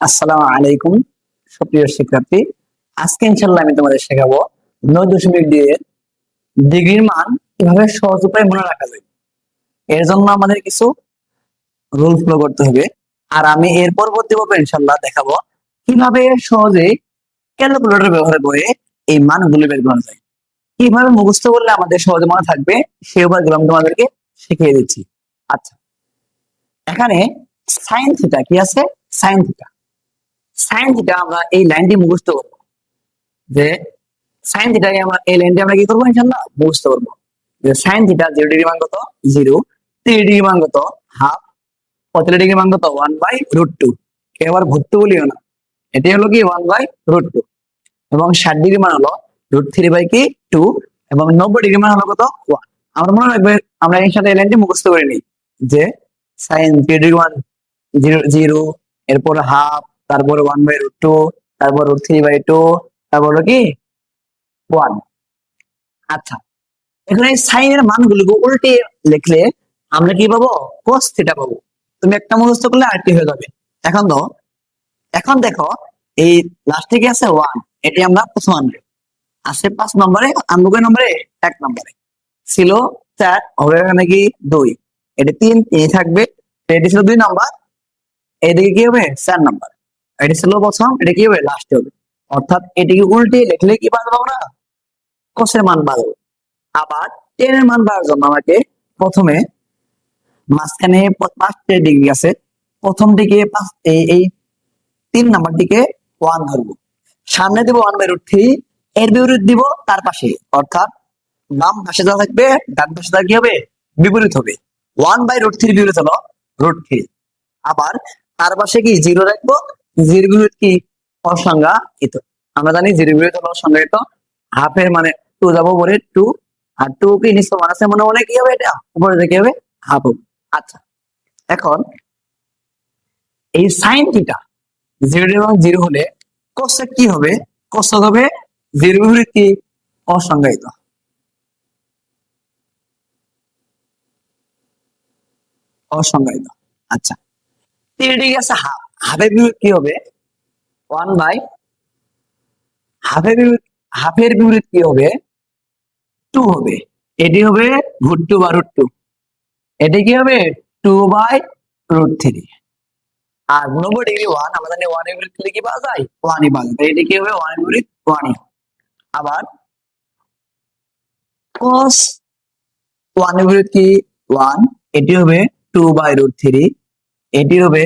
আসসালামু আলাইকুম, সুপ্রিয় শিক্ষার্থী। আজকে ইনশাল্লাহ আমি তোমাদের শেখাবো নয় দশমিক এর ডিগ্রির মান কীভাবে সহজ উপায়ে মনে রাখা যায়। এর জন্য আমাদের কিছু রুল ফলো করতে হবে। আর আমি এর পরবর্তী পর্বে ইনশাল্লাহ দেখাবো কীভাবে সহজে ক্যালকুলেটর ব্যবহার করে এই মানগুলো বের করা যায়। কীভাবে মুখস্থ করলে আমাদের সহজে মনে থাকবে, সে উপায়গুলো আমি তোমাদেরকে শিখিয়ে দিচ্ছি। আচ্ছা এখানে সাইন থিটা কি আছে? সাইন থিটা সাইন থিটা আমরা এই লাইনটি মুখস্থ করব। যে সাইন থিটাকে আমরা এই লাইনটি আমরা কি করব ইনশাল্লাহ মুখস্থ করব। যে সাইন থিটা জিরো ডিগ্রি মান কত? জিরো থ্রি ডিগ্রি মান কত? হাফ পঁয়তাল্লিশ ডিগ্রি মান কত? ওয়ান বাই রুট টু এবার ভর্তি বলিও না। এটি হলো কি? ওয়ান বাই রুট টু এবং ষাট ডিগ্রি মান হলো রুট থ্রি বাই কি? টু এবং নব্বই ডিগ্রি মান হলো কত? ওয়ান আমরা মনে রাখবে, আমরা এর সাথে এই লাইনটি মুখস্থ করে নিই। যে সাইন থ্রি ডিগ্রি মান জিরো জিরো এরপর হাফ তারপরে ওয়ান বাই রুট টু তারপর রুট থ্রি বাই টু তারপর কি? ওয়ান আচ্ছা এখানে সাইনের মানগুলোকে উল্টে লিখলে আমরা কি পাবো? কোস থিটা পাবো। তুমি একটা মুখস্থ করলে আরেকটি হয়ে যাবে। এখন তো, এখন দেখো, এই লাস্টে কি আছে ওয়ান এটি আমরা প্রথম আনবে। আসে পাঁচ নম্বরে, আনব কয় নম্বরে? এক নম্বরে। ছিল চার, হবে এখানে কি? দুই। এটি তিন তিন থাকবে। এটি ছিল দুই নম্বর। এদিকে কি হবে? চার নাম্বার। এটি ছিল প্রথম এটা কি হবে লাস্টে হবে? অর্থাৎ এটিকে উল্টে লিখলে কি বাড়বো আমরা? কোষের মান বাড়বো আবার টেনের মান বাড়ার জন্য আমাকে প্রথমে মাঝখানে পাঁচটা ডিগ্রি আছে। প্রথম দিকে এই তিন নাম্বারটিকে ওয়ান ধরবো। সামনে দিব ওয়ান বাই রুট থ্রি এর বিপরীত দিব তার পাশে। অর্থাৎ বাম পাশে যা থাকবে, ডান পাশে কি হবে? বিপরীত হবে। ওয়ান বাই রুট থ্রি বিপরীত হলো রুট থ্রি আবার তার পাশে কি জিরো রাখব? জিরো বিপরীত কি? অসংজ্ঞায়িত। আমরা জানি বিপরীত হলো মানে টু যাব পরে টু। আর টু কি মান আছে? মনে মনে কি হবে এটা? উপরে হবে? হাফ আচ্ছা। এখন এই সাইন থিটা জিরো এবং জিরো হলে কোসেক কি হবে? কোসেক হবে জিরো বিপরীত কি? অসংজ্ঞায়িত। অসংজ্ঞায়িত। আচ্ছা। তিন ডিগ্রি আছে হাফ। হাফের বিপরীত কি হবে? ওয়ান বাই হাফের বিপরীত হাফের বিপরীত কি হবে? টু হবে। এটি হবে রুট টু বা রুট টু এটি কি হবে? টু বাই রুট থ্রি আর নব্বই ডিগ্রি ওয়ান জানি ওয়ানের বিপরীত কি পাওয়া যায়? ওয়ানই পাওয়া যায়। এটি কি হবে? ওয়ানের বিপরীত ওয়ানই আবার cos ওয়ানের বিপরীত কি? ওয়ান এটি হবে টু বাই রুট থ্রি এটি হবে